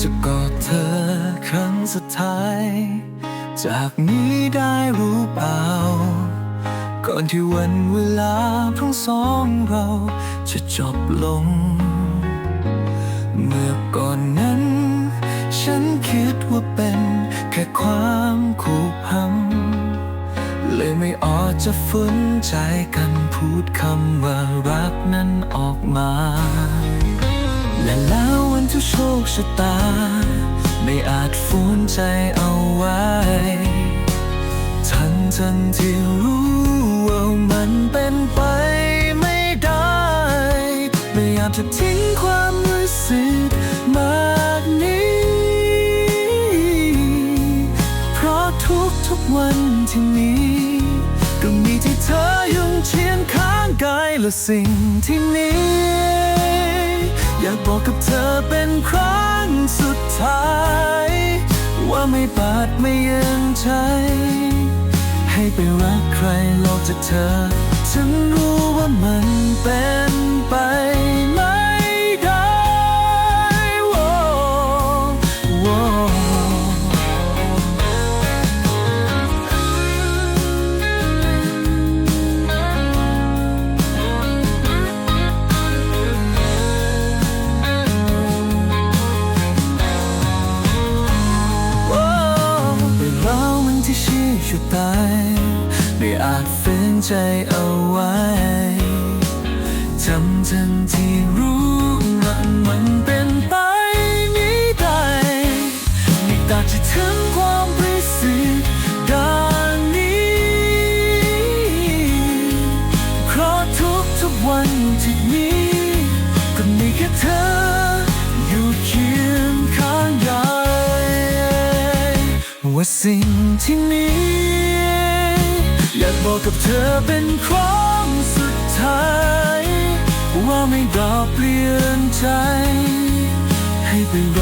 จะกอดเธอครั้งสุดท้าย จากนี้ได้รู้เปล่า ก่อนที่วันเวลาทั้งสองเราจะจบลง เมื่อก่อนนั้น ฉันคิดว่าเป็นแค่ความผูกพันเลยไม่อาจจะฝืนใจกันพูดคำว่ารักนั้นออกมา และแล้ววันที่โชคชะตา ไม่อาจฝืนใจเอาไว้ ทั้งทั้งที่รู้ว่ามันเป็นไปไม่ได้ ไม่อยากจะทิ้งความรู้สึกมากนี้ เพราะทุกทุกวันที่มีก็มีที่เธอยุ่งเชียงข้างกายและสิ่งที่นี้ อยากบอกกับเธอเป็นครั้งสุดท้าย ว่าไม่ปาดไม่ยังใจ ให้ไปรักใครนอกจากเธอ ฉันรู้ว่ามันเป็น ตาย ไม่อาจฝืนใจเอาไว้จำทันที่รู้ว่ามันเป็นไปไม่ได้ไม่ตัดจะถึงความบรู้สึกด้านนี้เพราะทุกทุกๆวันที่มีก็มีแค่เธออยู่เคียงข้างกายว่าสิ่งที่นี้ อยากบอกกับเธอเป็นครั้งสุดท้าย ว่าไม่รอเปลี่ยนใจ ให้เปรัก